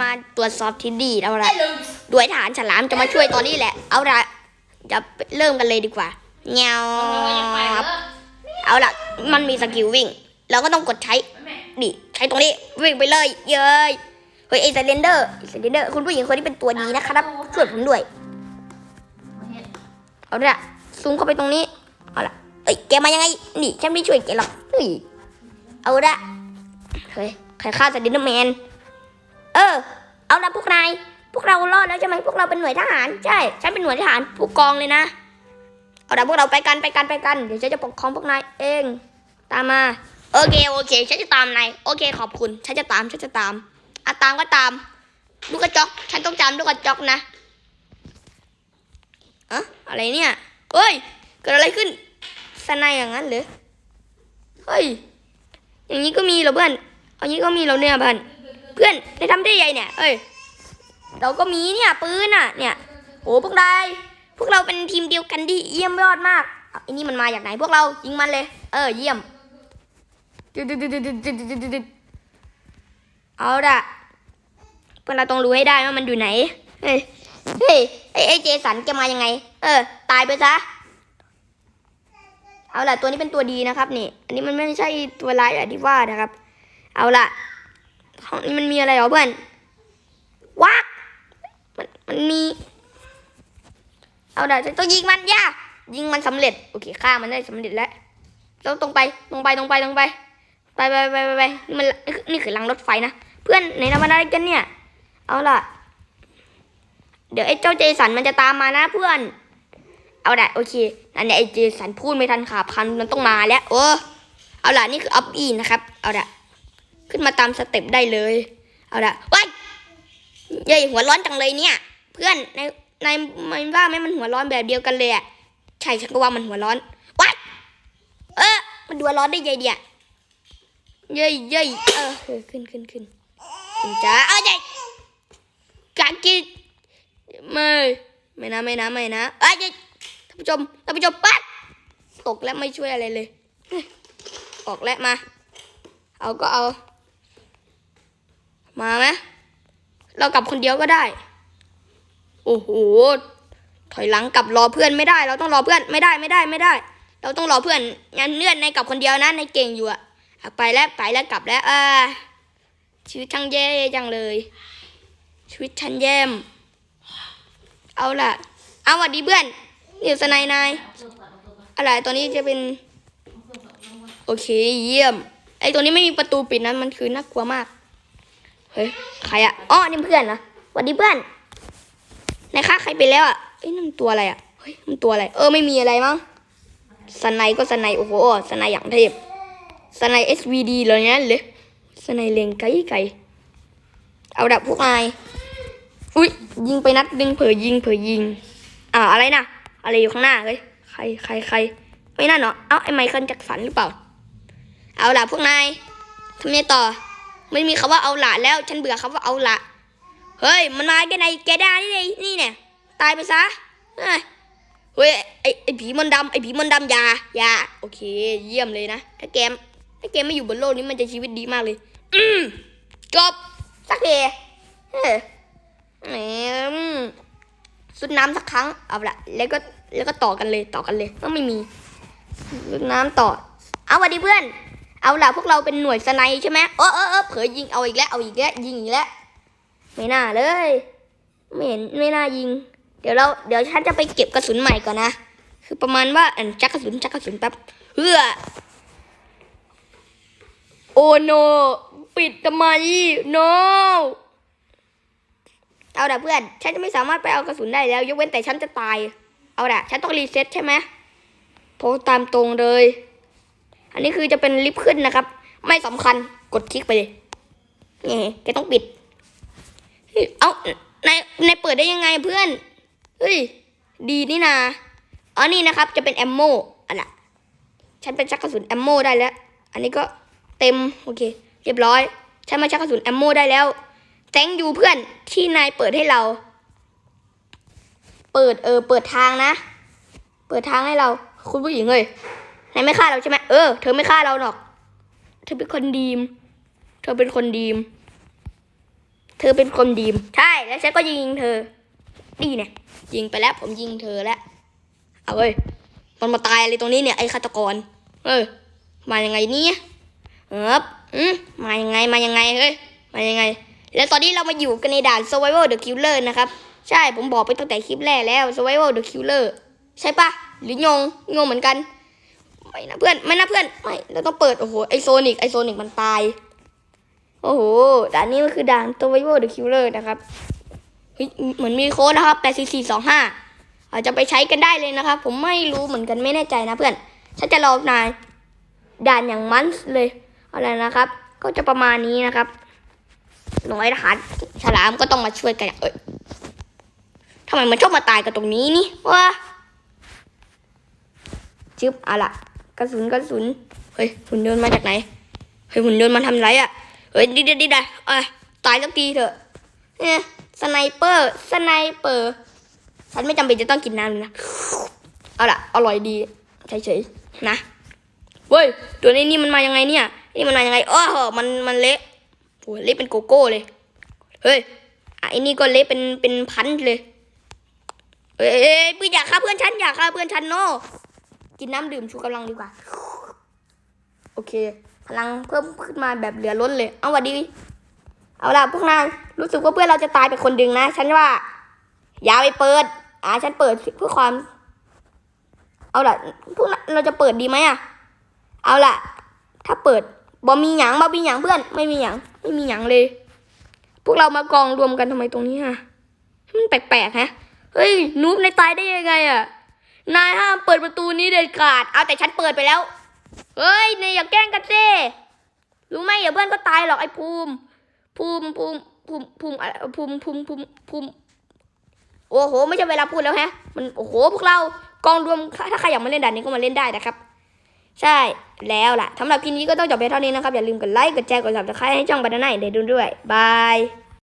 มาตรวจสอบที่ดีเอาละไอ้ลุงด้วยฐานฉลามจะมาช่วยตอนนี้แหละ เอาละจะเริ่มกันเลยดีกว่าเงาเรายังไปเหรอเอาละมันมีสกิลวิ่ง เราก็ต้องกดใช้แม่ดิใช้ตรงนี้วิ่งไปเลยเย้ยเฮ้ยไอ้เซเลนเดอร์เซเลนเดอร์คุณผู้หญิงคนนี้เป็นตัวดีนะครับช่วยผมด้วยเอาละซูมเข้าไปตรงนี้เอาละเอ้ยแกมายังไงนี่ฉันไม่ช่วยแกหรอกเฮ้ยเอาละเฮ้ยใครฆ่าสเดนเดอร์แมน เออ เอาละพวกนาย พวกเรารอดแล้วใช่ไหมพวกเราเป็นหน่วยทหาร ใช่ ฉันเป็นหน่วยทหารผู้กองเลยนะ เอาละพวกเราไปกันไปกันไปกัน เดี๋ยวฉันจะปกครองพวกนายเอง ตามมา โอเคโอเค ฉันจะตามนาย โอเค ขอบคุณ ฉันจะตาม ฉันจะตามอะตามก็ตาม ลูกกระจอก ฉันต้องจำลูกกระจอกนะอะอะไรเนี่ย เฮ้ย เกิดอะไรขึ้นสนายอย่างนั้นหรือ เฮ้ย อย่างนี้ก็มีเหรอเพื่อนเอางี้ก็มีเราเนี่ยเพื่อน เพื่อนได้ทำได้ยังไงเนี่ยเอ้ยเราก็มีเนี่ยปืนอะ เนี่ยโอ้พวกนายพวกเราเป็นทีมเดียวกันที่เยี่ยมยอดมากอาไอ้นี่มันมาจากไหนพวกเรายิงมันเลย เออเยี่ยมเอาละพวกเราต้องรู้ให้ได้ว่ามันอยู่ไหนเฮ้ยเฮ้ยไอ้ไอ้เจสันแกมายังไง เออ ตายไปซะเอาล่ะตัวนี้เป็นตัวดีนะครับนี่ อันนี้มันไม่ใช่ตัวร้ายอย่างที่ว่านะครับ เอาล่ะ ห้องนี้มันมีอะไรเหรอเพื่อนวักมันมันมี เอาล่ะจะต้องยิงมันย่ายิงมันสำเร็จโอเคฆ่ามันได้สำเร็จแล้วเราตรงไปตรงไปตรงไปตรงไปไปไปไปไปไปนี่มันนี่คือรางรถไฟนะเพื่อนไหนทำอะไรกันเนี่ย เอาล่ะ เดี๋ยวไอ้เจ้าเจสันมันจะตามมานะเพื่อน เอาละโอเคนั่นเนี่ยไอ้เจสันพูดไม่ทันขาพันมันต้องมาแล้วโอ้เอาล่ะนี่คืออัพอีนะครับ เอาละ ขึ้นมาตามสเต็ปได้เลย เอาละว้ายเย้ยหัวร้อนจังเลยเนี่ย เพื่อนในในมันว่าไหมมันหัวร้อนแบบเดียวกันเลยอะใช่ฉันก็ว่ามันหัวร้อนว้ายเออ มันหัวร้อนได้ยังไงเดียเย้ยเย้ยเออเออขึ้นขึ้นขึ้นขึ้นจ้าเอาใจกากิไม่ไม่นะไม่นะไม่นะเอ้ยเย้ยท่านผู้ชมท่านผู้ชมปั๊ดตกแล้วไม่ช่วยอะไรเลยเฮ้ยออกแล้วมา เอาก็เอา มาไหมเรากลับคนเดียวก็ได้ โอ้โห ถอยหลังกลับรอเพื่อนไม่ได้ เราต้องรอเพื่อนไม่ได้ไม่ได้ไม่ได้ เราต้องรอเพื่อน งั้นเนื่อนในกลับคนเดียวนะ ในเก่งอยู่อะไปแล้วไปแล้วกลับแล้วอ่าชีวิตช่างแย่จังเลย ชีวิตฉันแย่มเอาล่ะ เอาสวัสดีเพื่อนนี่สนายนายอะไรตัวนี้จะเป็น โอเคเยี่ยม ไอตัวนี้ไม่มีประตูปิดนั้นมันคือน่ากลัวมาก เฮ้ยใครอะอ๋อนี่เพื่อนนะสวัสดีเพื่อนนายฆ่าใครไปแล้วอะเอ้ยนั่นมันตัวอะไรอะเฮ้ยมันตัวอะไร เออไม่มีอะไรมั้งสไนก็สไนโอ้โหสไนอย่างเทพสไน SVD เลยนะเลยสไนเลงไกลไกลเอาดับพวกนายอุ้ยยิงไปนัดดึงเผยยิงเผยยิง อ่าอะไรนะอะไรอยู่ข้างหน้าเลยใครใครใครไม่นั่นเหรอเอ้าไอไมเคิลแจ็คสันหรือเปล่า เอาล่ะพวกนายทำไงต่อ ไม่มีคำว่าเอาละแล้ว ฉันเบื่อคำว่าเอาละเฮ้ย มันมาแกไหนแกได้นี่ไงนี่เนี่ยตายไปซะเฮ้ยเฮ้ไอไอผีมันดำไอผีมันดำยายาโอเค เยี่ยมเลยนะถ้าแกมถ้าแกไม่อยู่บนโลกนี้มันจะชีวิตดีมากเลย อืมจบสักทีเฮ้ยแหมสุดน้ำสักครั้งเอาละแล้วก็แล้วก็ต่อกันเลยต่อกันเลยก็ไม่มีสุดน้ำต่อ เอาสวัสดีเพื่อน เอาละพวกเราเป็นหน่วยสไนใช่ไหมเออเออเออเผยยิงเอาอีกแล้วเอาอีกแล้วยิงอีกแล้วไม่น่าเลย ไม่เห็นไม่น่ายิง เดี๋ยวเราเดี๋ยวฉันจะไปเก็บกระสุนใหม่ก่อนนะคือประมาณว่าอันจักกระสุนจักกระสุนแป๊บเพื่อโอ้โนปิดทำไมโนเอาละเพื่อน ฉันจะไม่สามารถไปเอากระสุนได้แล้ว ยกเว้นแต่ฉันจะตาย เอาละฉันต้องรีเซ็ตใช่ไหมโทรตามตรงเลย อันนี้คือจะเป็นลิฟต์ขึ้นนะครับ ไม่สำคัญกดคลิกไปเลยนี่แกต้องปิดเฮ้ยเอานายนเปิดได้ยังไงเพื่อน เฮ้ย ดีนี่นาอ๋อนี่นะครับ จะเป็นแอมโมอะล่ะ ฉันเป็นชักกระสุนแอมโมได้แล้ว อันนี้ก็เต็ม โอเค เรียบร้อย ฉันมาชักกระสุนแอมโมได้แล้วแ a งยูเพื่อนที่นายเปิดให้เรา เปิดเออเปิดทางนะ เปิดทางให้เรา คุณผู้หญิงเลย นายไม่ฆ่าเราใช่ไหมเออ เธอไม่ฆ่าเราหรอก เธอเป็นคนดีม เธอเป็นคนดีม เธอเป็นคนดีม ใช่ แล้วฉันก็ยิงเธอ นี่เนี่ย ยิงไปแล้ว ผมยิงเธอแล้ว เอาเว้ย มันมาตายอะไรตรงนี้เนี่ยไอ้ฆาตกร เออ มายังไงเนี่ยเอออืมมายังไง มายังไง เฮ้ย มายังไง แล้วตอนนี้เรามาอยู่กันในด่าน Survival the Killer นะครับ ใช่ ผมบอกไปตั้งแต่คลิปแรกแล้ว Survival the Killer ใช่ปะหรืองงงงเหมือนกัน ไม่นะเพื่อนไม่นะเพื่อนไม่เราต้องเปิดโอ้โหไอโซนิกไอโซนิกมันตาย โอ้โหด่านนี้มันคือด่าน Survival the Killer นะครับเฮ้ยเหมือนมีโค้ดนะครับ84425องห้าอาจจะไปใช้กันได้เลยนะครับ ผมไม่รู้เหมือนกันไม่แน่ใจนะเพื่อนฉันจะรอนายด่านอย่างมันเลยอะไรนะครับ ก็จะประมาณนี้นะครับหน้อยทหารฉลามก็ต้องมาช่วยกันเอ้ยทำไมมันชอบมาตายกันตรงนี้นี่วะจึ๊บอาละ กระสุนกระสุนเฮ้ยหุ่นยนต์มาจากไหนเฮ้ยหุ่นยนต์มาทำไรอะ่ะเฮ้ยดิดดิดอะเอ้ยตายสักทีเถอะเนี่ยสไนเปอร์สไนเปอร์ฉันไม่จำเป็นจะต้องกินน้ำนะเอาล่ะอร่อยดีเฉยๆนะเว้ยตัวนี้นี่มันมายังไงเนี่ย นี่มันมายังไงอ้อมันมันเละโอ้ยเละเป็นโกโก้เลยเฮ้ยอะไอ้นี่ก็เละเป็นเป็นพันเลยเอ้ยเอ้ยเพื่อนอยากฆ่าเพื่อนฉันอยากฆ่าเพื่อนฉันโน่ กินน้ำดื่มชูกำลังดีกว่า โอเค พลังเพิ่มขึ้นมาแบบเหลือล้นเลย เอาวัดดี เอาล่ะพวกนายรู้สึกว่าเพื่อนเราจะตายไปคนดึงนะ ฉันว่า อย่าไปเปิด อ่าฉันเปิดเพื่อความ เอาล่ะพวกเราจะเปิดดีไหมอะ เอาล่ะ ถ้าเปิดบอมีหยังบอมีหยังเพื่อน ไม่มีหยังไม่มีหยังเลย พวกเรามากองรวมกันทำไมตรงนี้ฮะมันแปลกๆฮะเฮ้ยนูบในตายได้ยังไงอะ นายห้ามเปิดประตูนี้เด็ดขาด เอาแต่ฉันเปิดไปแล้ว เฮ้ยนายอย่าแกล้งกันสิรู้ไหมอย่าเพื่อนก็ตายหรอกไอ้ภูมิ ภูมิภูมิภูมิภูมิภูมิภูมิภูมิภูมิโอ้โห ไม่ใช่เวลาพูดแล้วฮะ มันโอ้โหพวกเรากองรวมถ้าใครอยากมาเล่นด่านนี้ก็มาเล่นได้นะครับ ใช่แล้วล่ะสำหรับคลิปนี้ก็ต้องจบไปเท่านี้นะครับ อย่าลืมกดไลค์กดแชร์กด subscribe ให้ช่องบานดาน่าเดดูด้วยบาย